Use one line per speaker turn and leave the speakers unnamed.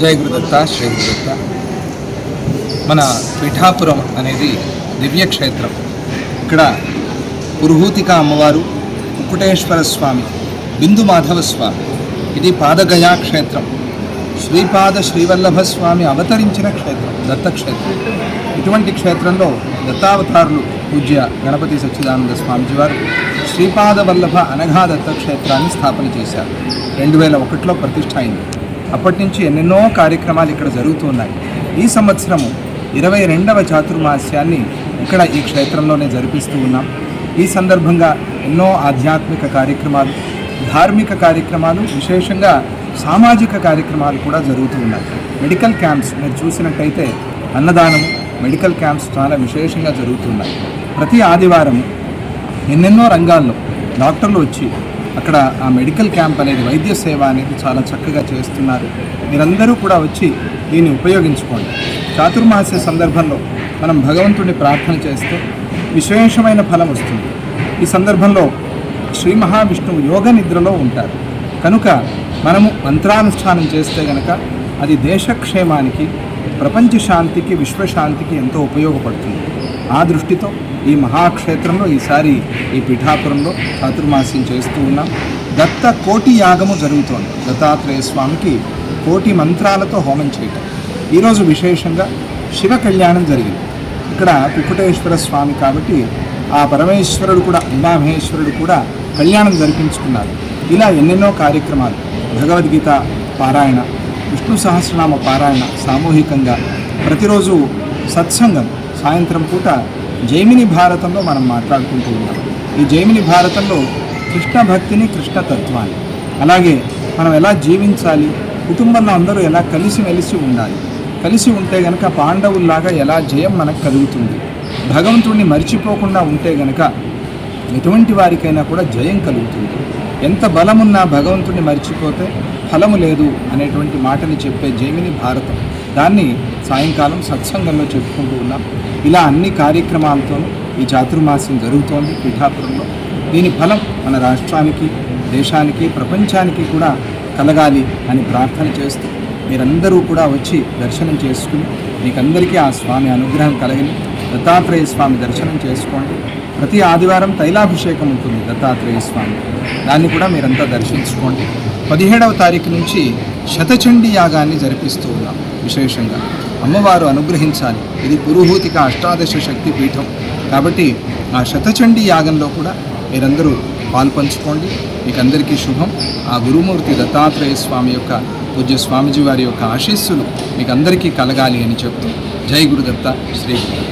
జయ గురుదత్త శ్రీ గురుదత్త మన పిఠాపురం అనేది దివ్యక్షేత్రం. ఇక్కడ పురుహూతిక అమ్మవారు కుకుటేశ్వర స్వామి బిందు మాధవ స్వామి ఇది పాదగయా క్షేత్రం. శ్రీపాద శ్రీవల్లభ స్వామి అవతరించిన క్షేత్రం దత్తక్షేత్రం. ఇటువంటి క్షేత్రంలో దత్తావతారులు పూజ్య గణపతి సచ్చిదానంద స్వామిజీ వారు శ్రీపాద వల్లభ అనఘా దత్త క్షేత్రాన్ని స్థాపన చేశారు. రెండు వేల ఒకటిలో ప్రతిష్ట అయింది. అప్పటి నుంచి ఎన్నెన్నో కార్యక్రమాలు ఇక్కడ జరుగుతూ ఉన్నాయి ఈ సంవత్సరము ఇరవై రెండవ చాతుర్మాస్యాన్ని ఇక్కడ ఈ క్షేత్రంలోనే జరిపిస్తూ ఉన్నాం. ఈ సందర్భంగా ఎన్నో ఆధ్యాత్మిక కార్యక్రమాలు ధార్మిక కార్యక్రమాలు విశేషంగా సామాజిక కార్యక్రమాలు కూడా జరుగుతూ ఉన్నాయి. మెడికల్ క్యాంప్స్ మీరు చూసినట్టయితే అన్నదానం మెడికల్ క్యాంప్స్ చాలా విశేషంగా జరుగుతున్నాయి. ప్రతి ఆదివారం ఎన్నెన్నో రంగాల్లో డాక్టర్లు వచ్చి అక్కడ ఆ మెడికల్ క్యాంప్ అనేది వైద్య సేవ అనేది చాలా చక్కగా చేస్తున్నారు. మీరందరూ కూడా వచ్చి దీన్ని ఉపయోగించుకోండి. చాతుర్మాస్య సందర్భంలో మనం భగవంతుడిని ప్రార్థన చేస్తే విశేషమైన ఫలం వస్తుంది. ఈ సందర్భంలో శ్రీ మహావిష్ణువు యోగ నిద్రలో ఉంటారు. కనుక మనము మంత్రానుష్ఠానం చేస్తే గనక అది దేశక్షేమానికి ప్రపంచ శాంతికి విశ్వశాంతికి ఎంతో ఉపయోగపడుతుంది. ఆ దృష్టితో ఈ మహాక్షేత్రంలో ఈసారి ఈ పిఠాపురంలో చాతుర్మాస్యం చేస్తూ ఉన్నాం దత్త కోటి యాగము జరుగుతోంది. దత్తాత్రేయ స్వామికి కోటి మంత్రాలతో హోమం చేయటం. ఈరోజు విశేషంగా శివ కళ్యాణం జరిగింది. ఇక్కడ కుక్కుటేశ్వర స్వామి కాబట్టి ఆ పరమేశ్వరుడు కూడా అంబామహేశ్వరుడు కూడా కళ్యాణం జరిపించుకున్నారు. ఇలా ఎన్నెన్నో కార్యక్రమాలు. భగవద్గీత పారాయణ విష్ణు సహస్రనామ పారాయణ సామూహికంగా ప్రతిరోజు సత్సంగం. సాయంత్రం పూట జైమిని భారతంలో మనం మాట్లాడుకుంటూ ఉన్నాం. ఈ జైమిని భారతంలో కృష్ణ భక్తిని కృష్ణ తత్వాన్ని. అలాగే మనం ఎలా జీవించాలి కుటుంబంలో అందరూ ఎలా కలిసిమెలిసి ఉండాలి కలిసి ఉంటే గనక పాండవుల్లాగా ఎలా జయం మనకు కలుగుతుంది భగవంతుడిని మర్చిపోకుండా ఉంటే గనక ఎటువంటి వారికైనా కూడా జయం కలుగుతుంది. ఎంత బలమున్నా భగవంతుడిని మర్చిపోతే ఫలము లేదు అనేటువంటి మాటని చెప్పే జైమిని భారతం. దాన్ని సాయంకాలం సత్సంగంలో చెప్పుకుంటూ ఉన్నాం. ఇలా అన్ని కార్యక్రమాలతో ఈ చాతుర్మాసం జరుగుతోంది పీఠాపురంలో. దీని ఫలం మన రాష్ట్రానికి దేశానికి ప్రపంచానికి కూడా కలగాలి అని ప్రార్థన చేస్తూ మీరందరూ కూడా వచ్చి దర్శనం చేసుకుని మీకందరికీ ఆ స్వామి అనుగ్రహం కలగని దత్తాత్రేయ స్వామి దర్శనం చేసుకోండి. ప్రతి ఆదివారం తైలాభిషేకం ఉంటుంది దత్తాత్రేయ స్వామి. దాన్ని కూడా మీరంతా దర్శించుకోండి. పదిహేడవ తారీఖు నుంచి శతచండీ యాగాన్ని జరిపిస్తూ ఉన్నాం విశేషంగా. అమ్మవారు అనుగ్రహించాలి. ఇది పురుహూతిక అష్టాదశ శక్తి పీఠం. కాబట్టి ఆ శతచండీ యాగంలో కూడా మీరందరూ పాల్పంచుకోండి. మీకు అందరికీ శుభం. ఆ గురుమూర్తి దత్తాత్రేయ స్వామి యొక్క పూజ్య స్వామిజీ వారి యొక్క ఆశీస్సులు మీకు అందరికీ కలగాలి అని చెప్తూ జై గురుదత్త శ్రీ గురు